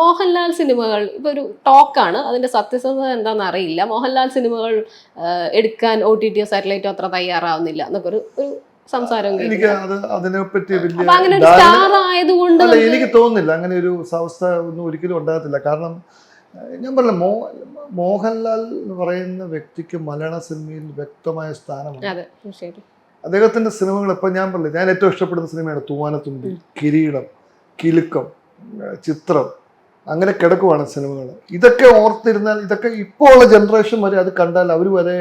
മോഹൻലാൽ സിനിമകൾ ഇപ്പൊ ഒരു ടോക്കാണ്. അതിന്റെ സത്യസന്ധത എന്താണെന്ന് അറിയില്ല. മോഹൻലാൽ സിനിമകൾ എടുക്കാൻ ഒ ടി ടിയോ സാറ്റലൈറ്റോ അത്ര തയ്യാറാവുന്നില്ല എന്നൊക്കെ ഒരു ഒരു സംസാരം എനിക്ക് അത് അതിനെപ്പറ്റി വലിയ എനിക്ക് തോന്നുന്നില്ല. അങ്ങനെ ഒരു അവസ്ഥ ഒന്നും ഒരിക്കലും ഉണ്ടാകത്തില്ല. കാരണം ഞാൻ പറഞ്ഞ മോ മോഹൻലാൽ എന്ന് പറയുന്ന വ്യക്തിക്ക് മലയാള സിനിമയിൽ വ്യക്തമായ സ്ഥാനമാണ് അദ്ദേഹത്തിന്റെ സിനിമകൾ ഇപ്പം ഞാൻ പറഞ്ഞില്ല ഞാൻ ഏറ്റവും ഇഷ്ടപ്പെടുന്ന സിനിമയാണ് തൂവാനത്തുമ്പി കിരീടം കിലുക്കം ചിത്രം. അങ്ങനെ കിടക്കുവാണ് സിനിമകൾ ഇതൊക്കെ ഓർത്തിരുന്നാൽ ഇതൊക്കെ ഇപ്പോൾ ഉള്ള ജനറേഷൻ വരെ അത് കണ്ടാൽ അവർ വരെ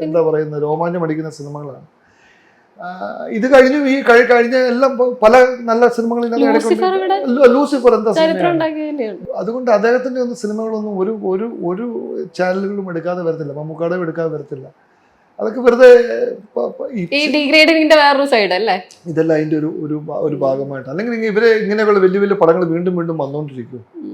എന്താ പറയുന്നത് രോമാഞ്ചം അടിക്കുന്ന സിനിമകളാണ്. ഇത് കഴിഞ്ഞു ഈ കഴി- കഴിഞ്ഞ എല്ലാം പല നല്ല ഇതിനകത്ത് ലൂസിഫർ എന്താ അതുകൊണ്ട് അദ്ദേഹത്തിന്റെ ഒന്നും സിനിമകളൊന്നും ഒരു ഒരു ഒരു ചാനലുകളും എടുക്കാതെ വരത്തില്ല. മമ്മൂക്കാടും എടുക്കാതെ വരത്തില്ല. അതൊക്കെ വെറുതെ വേറൊരു സൈഡ് അല്ലേ? ഇതെല്ലാം അതിന്റെ ഒരു ഒരു ഒരു ഭാഗമായിട്ട്. അല്ലെങ്കിൽ ഇവരെ ഇങ്ങനെയുള്ള വലിയ വലിയ പടങ്ങൾ വീണ്ടും വീണ്ടും വന്നുകൊണ്ടിരിക്കും